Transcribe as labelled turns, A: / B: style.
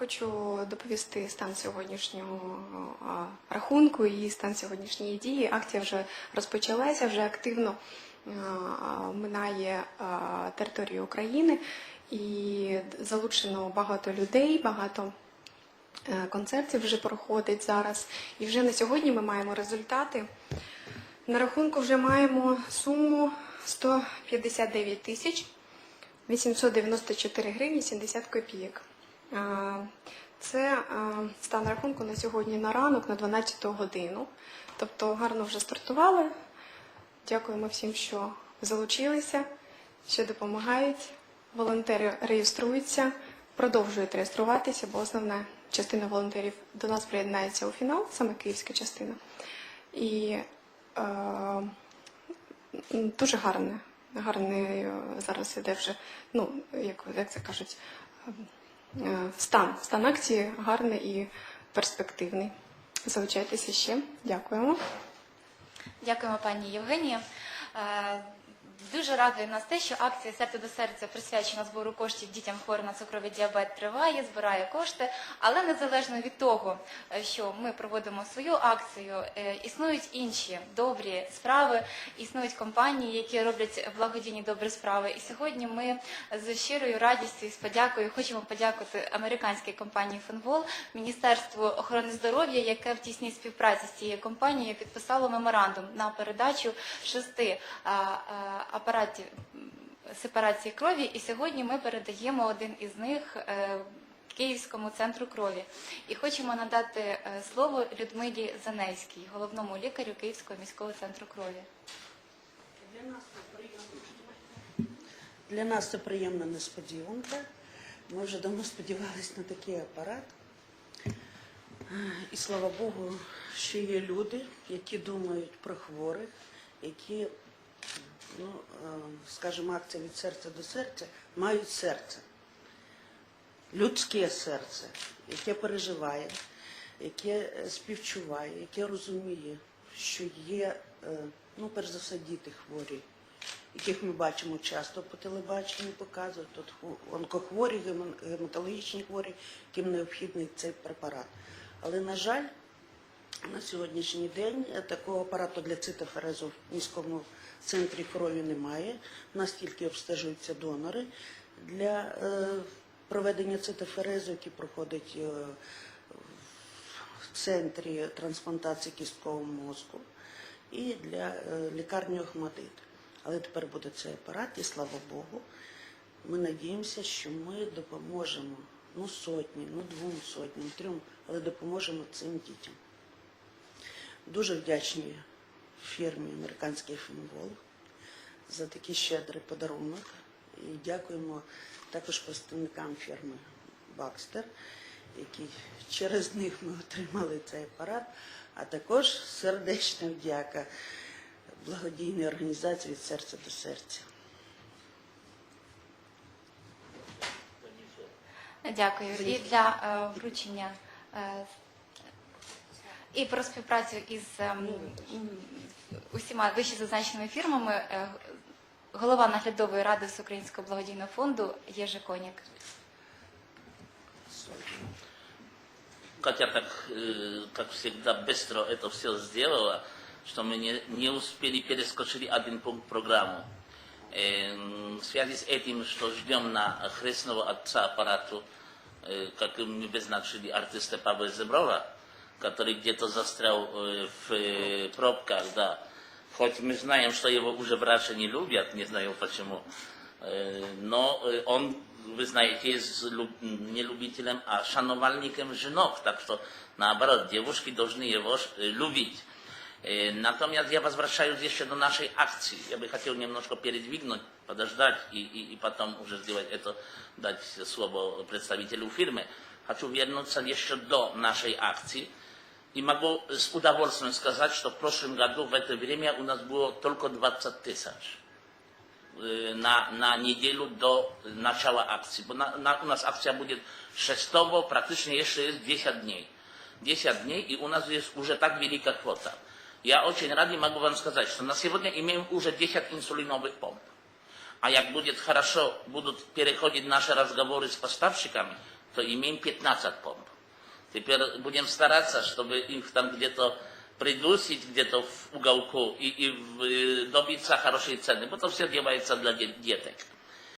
A: Хочу доповісти стан сьогоднішнього рахунку і стан сьогоднішньої дії. Акція вже розпочалася, вже активно минає територію України і залучено багато людей, багато е, концертів вже проходить зараз. І вже на сьогодні ми маємо результати. На рахунку вже маємо суму 159 тисяч 894 гривні 70 копійок. А, Це стан рахунку на сьогодні на ранок, на 12 годину. Тобто гарно вже стартували. Дякуємо всім, що залучилися, що допомагають. Волонтери реєструються, продовжують реєструватися, бо основна частина волонтерів до нас приєднається у фінал, саме київська частина. І е, дуже гарне. Гарний е, зараз іде вже, ну, як, як це кажуть, е, стан. Стан акції гарний і перспективний. Залучайтеся ще. Дякуємо.
B: Дякуємо, пані Євгенія. Дуже радує нас те, що акція серце до серця присвячена збору коштів дітям хворим на цукровий діабет триває, збирає кошти. Але незалежно від того, е, що ми проводимо свою акцію, е, існують інші добрі справи, існують компанії, які роблять благодійні добрі справи. І сьогодні ми з щирою радістю і з подякою хочемо подякувати американській компанії Фенвол, Міністерству охорони здоров'я, яке в тісній співпраці з цією компанією підписало меморандум на передачу шести апаратів сепарації крові. І сьогодні ми передаємо один із них. е, Київському центру крові і хочемо надати е, слово Людмилі Заневській, головному лікарю Київського міського центру крові.
C: Для нас це. Приємна несподіванка. Ми вже давно сподівалися на такий апарат. І слава Богу, що є люди, які думають про хворих, які, ну, е, скажімо, акція від серця до серця, мають серце. Людське серце, яке переживає, яке співчуває, яке розуміє, що є, е, ну, перш за все, діти хворі, яких ми бачимо часто по телебаченню, показують, тут хво- онкохворі, гематологічні хворі, яким необхідний цей препарат. Але, на жаль, на сьогоднішній день е, такого апарату для цитоферезу в міському центрі крові немає. У нас тільки обстежуються донори для е, проведення цитоферезу, який проходить е, в центрі трансплантації кісткового мозку і для лікарні Охмадит. Але тепер буде цей апарат, і слава Богу, ми надіємося, що ми допоможемо ну сотні, ну двом сотням, трьом, але допоможемо цим дітям. Дуже вдячні фірмі американський фінвол за такий щедрий подарунок. І дякуємо також представникам фірми Бакстер, які через них ми отримали цей апарат, а також сердечна вдяка благодійній організації від серця до серця.
B: Дякую. І для е, вручення е, і про співпрацю із ем, м, усіма вище зазначеними фірмами. е, Голова наглядової ради Всеукраїнського благодійного фонду Єжи Конік.
D: Катя так, э, как всегда, быстро это все сделала, что мы не, не успели перескочили один пункт программу. Э, В связи с этим, что ждем на хрестного отца аппарату, э, как мы обозначили артиста Павла Зеброва, который где-то застрял э, в э, пробках, да. Хоть мы знаем, что его уже врачи не любят, не знаю почему, Э, но э, он, вы знаете, есть люб- не любителем, а шанувальником женок, так что наоборот, девушки должны его ш- э, любить. Э, Natomiast ja возвращаюсь еще до нашей акции. Я бы хотел немножко передвинуть, подождать и, и, и потом уже сделать это, дать слово представителю фирмы. Хочу вернуться еще до нашей акции. И могу с удовольствием сказать, что в прошлом году в это время у нас было только 20 тысяч э, на, на неделю до начала акции. Бо на- на- у нас акция будет 6, практически еще есть 10 дней. 10 дней, и у нас есть уже так великая квота. Я очень рад и могу вам сказать, что на сегодня имеем уже 10 инсулиновых помп. А як будет хорошо, будут переходить наши разговоры с поставщиками, то имеем 15 помп. Теперь будем стараться, чтобы их там где-то придусить где-то в уголку и, и в- э, добиться хорошей цены, потому что все делается для де- деток.